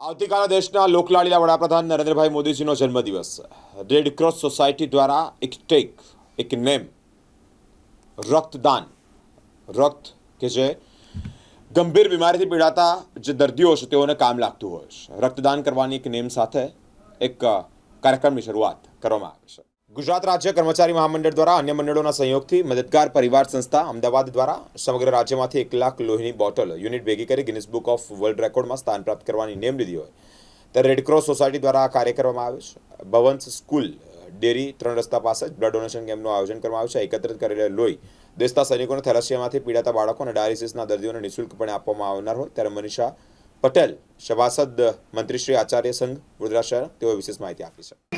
આવતીકાલે દેશના લોકલાડીલા વડાપ્રધાન નરેન્દ્રભાઈ મોદીજીનો જન્મદિવસ. રેડ ક્રોસ સોસાયટી દ્વારા એક ટેક એક નેમ રક્તદાન. રક્ત કે જે ગંભીર બીમારીથી પીડાતા જે દર્દીઓ છે, તેઓને કામ લાગતું હોય છે. રક્તદાન કરવાની એક નેમ સાથે એક કાર્યક્રમની શરૂઆત કરવામાં આવી છે. ગુજરાત રાજ્ય કર્મચારી મહામંડળ દ્વારા અન્ય મંડળોના સહયોગથી મદદગાર પરિવાર સંસ્થા અમદાવાદ દ્વારા સમગ્ર રાજ્યમાંથી એક લાખ લોહીની બોટલ યુનિટ ભેગી કરી ગિનિસ બુક ઓફ વર્લ્ડ રેકોર્ડમાં સ્થાન પ્રાપ્ત કરવાની નેમ લીધી હોય. ત્યારે રેડક્રોસ સોસાયટી દ્વારા આ કાર્ય કરવામાં આવે છે. ભવન્સ સ્કૂલ ડેરી ત્રણ રસ્તા પાસે જ બ્લડ ડોનેશન કેમ્પનું આયોજન કરવામાં આવ્યું છે. એકત્રિત કરેલા લોહી દેશના સૈનિકોને થેલેસિયામાંથી પીડાતા બાળકો અને ડાયાલિસિસના દર્દીઓને નિઃશુલ્કપણે આપવામાં આવનાર હોય ત્યારે મનીષા પટેલ, સભાસદ મંત્રી શ્રી આચાર્ય સંઘ, વડોદરા શહેર તેઓએ વિશેષ માહિતી આપી છે.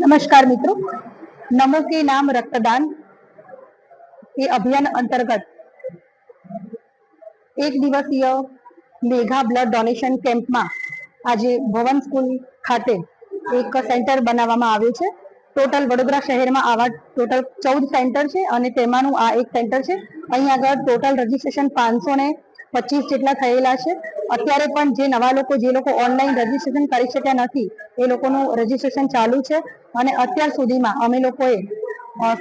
નમસ્કાર મિત્રો. નમો કે નામ રક્તદાન એ અભિયાન અંતર્ગત એક દિવસીય મેઘા બ્લડ ડોનેશન કેમ્પમાં આજે ભવન સ્કૂલ ખાતે એક સેન્ટર બનાવવામાં આવ્યું છે. ટોટલ વડોદરા શહેરમાં આવા ટોટલ ચૌદ સેન્ટર છે અને તેમાંનું આ એક સેન્ટર છે. અહીં આગળ ટોટલ રજીસ્ટ્રેશન પાંચસો ને પચીસ જેટલા થયેલા છે. અત્યારે પણ જે નવા લોકો, જે લોકો ઓનલાઈન રજીસ્ટ્રેશન કરી શક્યા નથી, એ લોકોનું રજીસ્ટ્રેશન ચાલુ છે. અને અત્યાર સુધીમાં અમે લોકોએ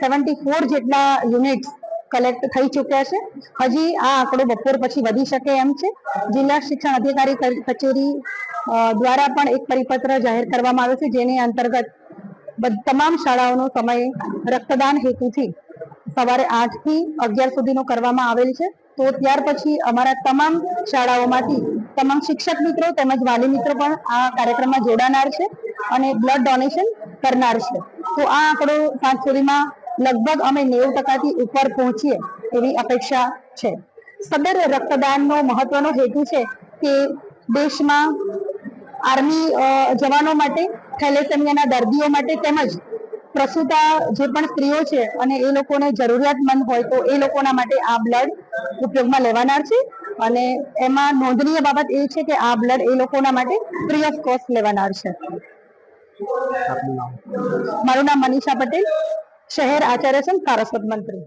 સેવન્ટી ફોર જેટલા યુનિટ્સ કલેક્ટ થઈ ચૂક્યા છે. હજી આ આંકડો બપોર પછી વધી શકે એમ છે. જિલ્લા શિક્ષણ અધિકારી કચેરી દ્વારા પણ એક પરિપત્ર જાહેર કરવામાં આવ્યો છે, જેની અંતર્ગત તમામ શાળાઓનો સમય રક્તદાન હેતુથી સવારે આઠથી અગિયાર સુધીનો કરવામાં આવેલ છે. તો ત્યાર પછી અમારા તમામ શાળાઓમાંથી તમામ શિક્ષક મિત્રો તેમજ વાલી મિત્રો પણ આ કાર્યક્રમમાં જોડાનાર છે અને બ્લડ ડોનેશન કરનાર છે. તો આ આંકડો સાંજ સુધીમાં લગભગ અમે નેવું ટકાથી ઉપર પહોંચીએ એવી અપેક્ષા છે. સદર રક્તદાનનો મહત્વનો હેતુ છે કે દેશમાં આર્મી જવાનો માટે થેલેસેમિયાના દર્દીઓ માટે તેમજ પ્રસૂતા જે પણ સ્ત્રીઓ છે અને એ લોકોને જરૂરિયાતમંદ હોય તો એ લોકોના માટે આ બ્લડ ઉપયોગમાં લેવાનાર છે. અને એમાં નોંધનીય બાબત એ છે કે આ બ્લડ એ લોકોના માટે ફ્રી ઓફ કોસ્ટ લેવાનાર છે. મારું નામ મનીષા પટેલ શહેર આચાર્ય સંઘ સારસ્વત મંત્રી.